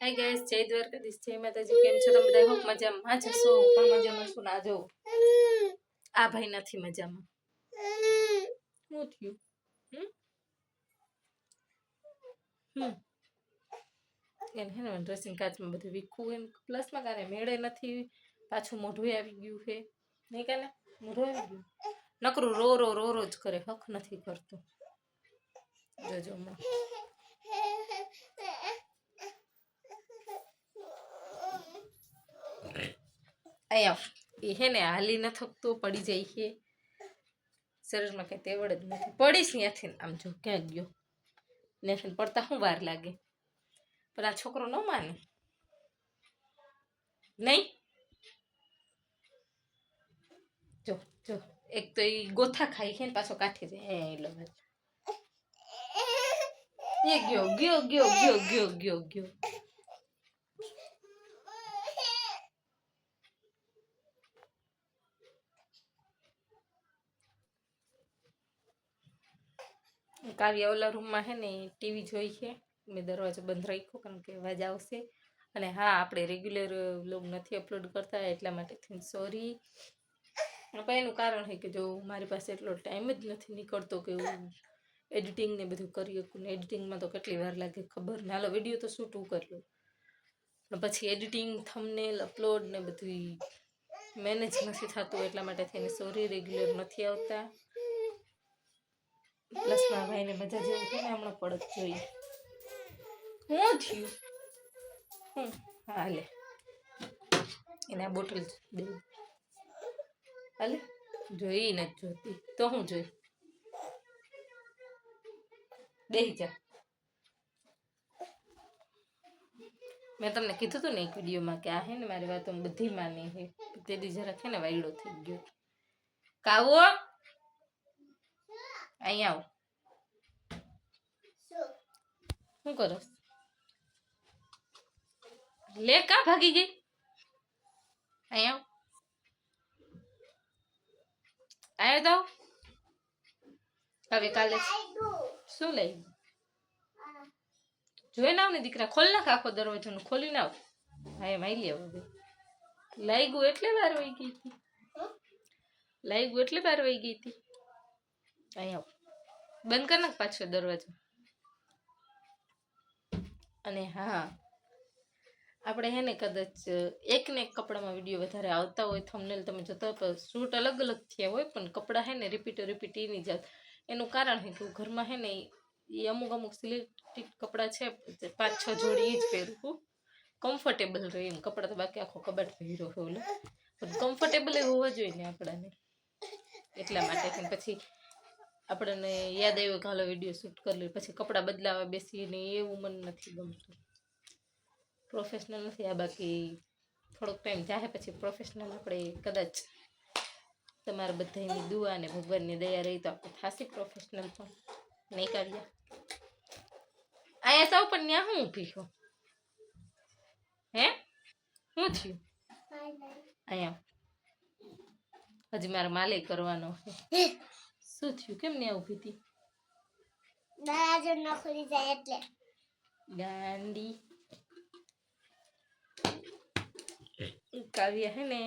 Hi guys જય દ્વારકાધીશ, જય માતાજી, કેમ છો તમે બધા? હોપ મજામાં. જશો, હું પણ મજામાં છું. ના, જો, આ ભાઈ નથી મજામાં. શું થયું? હમ? એને હે ને ડ્રેસિંગ કાચમાં બધું વીખું એમ પ્લસમાં કાને મેળે નથી. પાછું મોઢું આવી ગયું છે. નહીં કાને મોઢું આવી ગયું. નકરું રો રો રો રો જ કરે. હક નથી કરતું. જોજો હમણાં અહીંયા એ હે ને હાલી ન થકતો, પડી જાય છે શરીરમાં કઈ તેવડ જ નથી. પડીશ ત્યાંથી ને આમ જો ક્યાં ગયો. ત્યાંથી પડતા શું વાર લાગે. પણ આ છોકરો ન માને. નહીં? જો જો, એક તો એ ગોથા ખાઈ છે ને પાછો કાઠે જાય. હે એ લો ભાઈ. એ ગયો ગયો ગયો ગયો ગયો ગયો ગયો. કાવ્ય ઓલા રૂમમાં છે ને ટીવી જોઈ છે. મેં દરવાજો બંધ રાખ્યો કારણ કે અવાજ આવશે. અને હા, આપણે રેગ્યુલર લોગ નથી અપલોડ કરતા એટલા માટે થઈને સોરી પણ એનું કારણ છે કે જો મારી પાસે એટલો ટાઈમ જ નથી નીકળતો કે હું એડિટિંગ ને બધું કરી શકું ને એડિટિંગમાં તો કેટલી વાર લાગે ખબર ને. હાલો વીડિયો તો શૂટ હું કરી લઉં. પછી એડિટિંગ થમનેલ અપલોડ ને બધું મેનેજ નથી થતું એટલા માટે થઈને સોરી રેગ્યુલર નથી આવતા. પ્લસમાં ભાઈને મજા જેવું થાય હમણાં પડત જોઈએ હું થયું? હમ, હાલે. એને આ બોટલ દે હાલે? જોઈ નથી જોતી. તો હું જોઈ? દઈ જા. મેં તમને કીધું હતું ને એક વિડીયોમાં કે આ હે ને મારી વાતો બધી માની છે તે દી જરાક હે ને વાયડો થઈ ગયો. કાવો? અહીંયા આવો. શું કરો? લે, કા ભાગી ગઈ? અહીંયા આવો. આયો તો. હવે કાલે શું લઈ? જોઈ નાવ ને દીકરા, ખોલ નાખ આખો દરવાજો નું ખોલી નાવ હા એમ આવી લેવા હવે. લાગ્યું એટલે વાર વહી ગઈ હતી. લાગ્યું એટલે વાર વહી ગઈ હતી. અહીંયા આવો. બંધ કર નાખ પાછો દરવાજો. અને હા આપણે હે ને કદાચ એકને એક કપડામાં વીડિયો વધારે આવતા હોય થંબનેલ તમે જોતા હોય શૂટ અલગ અલગ થયા હોય, પણ કપડાં હે ને રિપીટ રિપીટ એની જાત. એનું કારણ છે કે ઘરમાં હે ને એ અમુક અમુક સિલેક્ટેડ કપડાં છે પાંચ છ જોડી જ પહેરું કમ્ફર્ટેબલ રહે એમ. કપડાં તો બાકી આખો કબાટ પહેર્યો હોય ઓલો. પણ કમ્ફર્ટેબલ હોવા જોઈએ ને આપણાને. એટલા માટે પછી આપણને યાદ આવ્યો કે હાલો વીડિયો શૂટ કરી લઈએ પછી કપડાં બદલાવા બેસીને એવું મને નથી ગમતું. પ્રોફેશનલ નથી આ બાકી થોડોક ટાઈમ જાય પછી પ્રોફેશનલ આપણે કદાચ તમારા બધાની દુઆ અને ભગવાનની દયા રહી તો આપણે થાશી પ્રોફેશનલ પણ નહીં કાઢ્યા અહીંયા સૌ પણ ત્યાં હું ઊભી છું? હે? શું થયું અહીંયા હજી મારે માલે કરવાનો છે. શું થયું? કેમ ને ઊભી હતી? દરવાજો ન ખુલી જાય એટલે. ગાંડી. કાવ્ય હે ને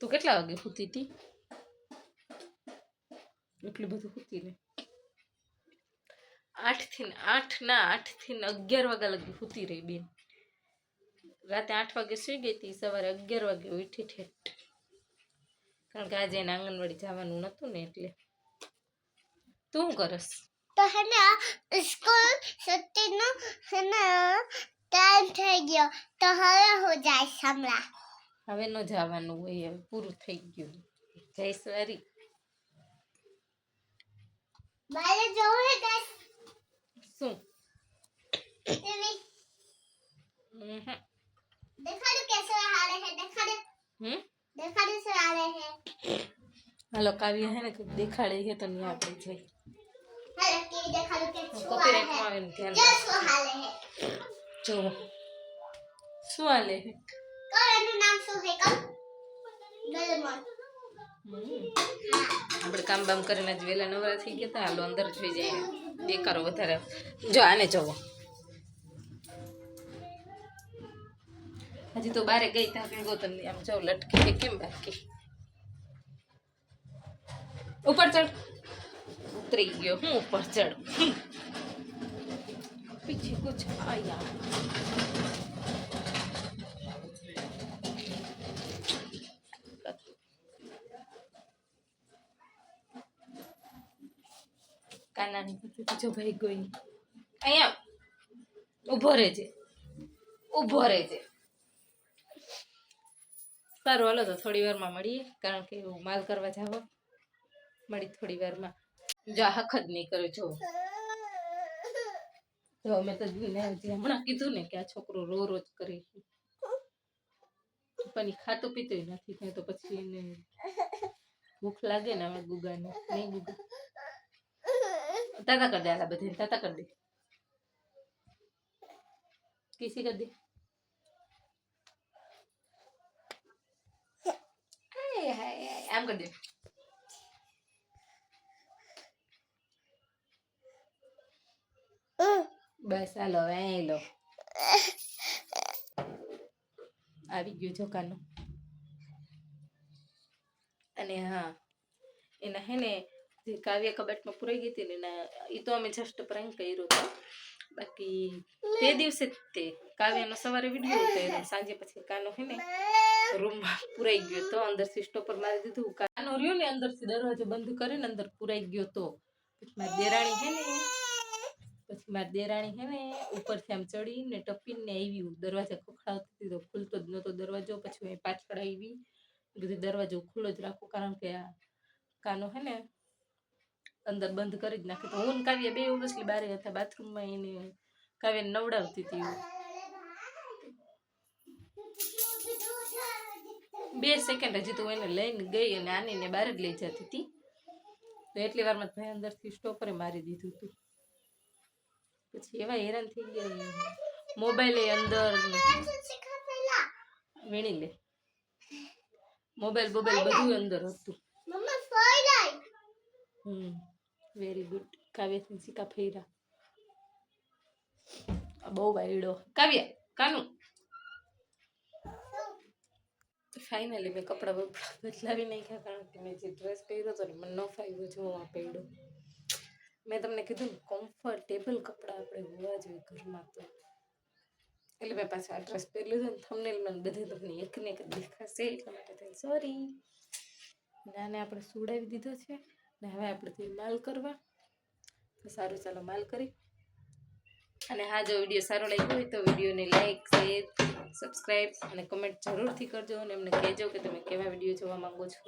તું કેટલા વાગે સૂતી હતી? એટલું બધું સૂતી ને આઠથી આઠ ના આઠથી અગિયાર વાગ્યા લગી સૂતી રહી બેન. રાતે આઠ વાગે સુઈ ગઈ હતી સવારે અગિયાર વાગે ઉઠી ઠેઠ. કારણ કે આજે એને આંગણવાડી જવાનું નતું ને એટલે. તું કરસ તો હે ને સ્કૂલ છੁੱટીનો હે ને ટાઈમ થઈ ગયો તો હવે હું જાય હમણાં હવે ન જવાનું હોય હવે પૂરું થઈ ગયું જય સ્વારી મારે જવું હે ગાઈસ શું देखा दो कैसे आ रहे हैं देखा दो हम्म देखा दो से आ रहे हैं हेलो काव्य है ना दिखाड़े है तो नहीं आ रही રાખજો. सो हाले है જો શું હાલે છે કોનું નામ શું છે કમ ડોરેમોન આપણે કામ બામ કરીને જ વહેલા નવરા થઈ ગયા હતા હાલો અંદર જોઈ જાય બેકારો વધારે જો આને જોવો હજી તો બારે ગઈ ત્યાં ભેગો તને આમ જાઉં લટકી કે કેમ બાકી ઉપર ચડ ઉતરી ગયો હું ઉપર ચડ પીછે કુછ આયા કાનાની પતિ જો ભાઈ ગઈ અહીંયા ઊભો રહેજે ઊભો રહેજે સારું, હાલો તો થોડી વારમાં મળીએ, કારણ કે હું માલ કરવા જાવ મળી થોડી વારમાં. જો આ નહીં કરો જો જો મેં તો હમણાં કીધું ને કે આ છોકરો રો રોજ કરે પણ એ ખાતું પીતું નથી, ત્યાં તો પછી એને ભૂખ લાગે ને ગુગા ગુગાને. નહીં ગુગા. તાતા કરી દે આલા બધે તાતા કરી દે. કિસી કરી દે. આમ કરી દે. બસ હાલો હવે અહીં લો આવી ગયું જોકાનું અને હા એના હે ને જે કાવ્ય કબાટમાં પુરાઈ ગઈ હતી ને એના એ તો અમે જસ્ટ પ્રેન્ક કર્યો હતો. બાકી તે દિવસે જ તે કાવ્યનો સવારે વીડિયો ઉતાર્યો સાંજે પછી કાનો હે ને રૂમમાં પુરાઈ ગયો તો અંદરથી સ્ટોપર મારી દીધું. કાનો રહ્યો ને અંદરથી દરવાજો બંધ કરીને અંદર પુરાઈ ગયો તો. મારી દેરાણી હે ને પછી મારી દેરાણી હે ને ઉપરથી આમ ચડીને ટપીને આવી દરવાજા ખખડાવતી હતી તો ખુલતો જ નહોતો દરવાજો. પછી હું પાછળ આવી બધી દરવાજો ખુલ્લો જ રાખો કારણ કે આ કાનો હે ને અંદર બંધ કરી જ નાખે. તો હું કાવ્ય બે ઓબ્વિયસલી બારે હતા બાથરૂમમાં એને કાવ્યને નવડાવતી હતી બે સેકન્ડ હજી તો હું એને લઈને ગઈ અને આનીને બહાર જ લઈ જતી હતી. તો એટલી વારમાં ભાઈ અંદરથી સ્ટોપરે મારી દીધું હતું. પછી એવા હેરાન થઈ ગયા મોબાઈલ અંદર વીણી લે. મોબાઈલ બોબાઈલ બધું અંદર હતું. હમ વેરી ગુડ કાવ્યાથી સિક્કા ફેરા. બહુ વાયડો. કાવ્ય કાનું. ફાઇનલી મેં કપડાં બપડા બદલાવી નાખ્યા કારણ કે મેં જે ડ્રેસ પહેર્યો હતો ને મને ન ફાવ્યો જોવા પડ્યો મેં તમને કીધું કમ્ફર્ટેબલ કપડાં આપણે હોવા જોઈએ ઘરમાં તો. એટલે મેં પાછા આ ડ્રેસ પહેર્યું લીધો ને થમનેલ મને બધે તમને એક ને એક દેખાશે. એટલા માટે સોરી નાને આપણે સુડાવી દીધો છે ને હવે આપણે તે માલ કરવા. તો સારું, ચાલો માલ કરી. અને હા, જો વીડિયો સારો લાગ્યો હોય તો વિડીયોને લાઈક શેર સબસ્ક્રાઈબ અને કમેન્ટ જરૂરથી કરજો અને એમને કહેજો કે તમે કેવા વીડિયો જોવા માંગો છો.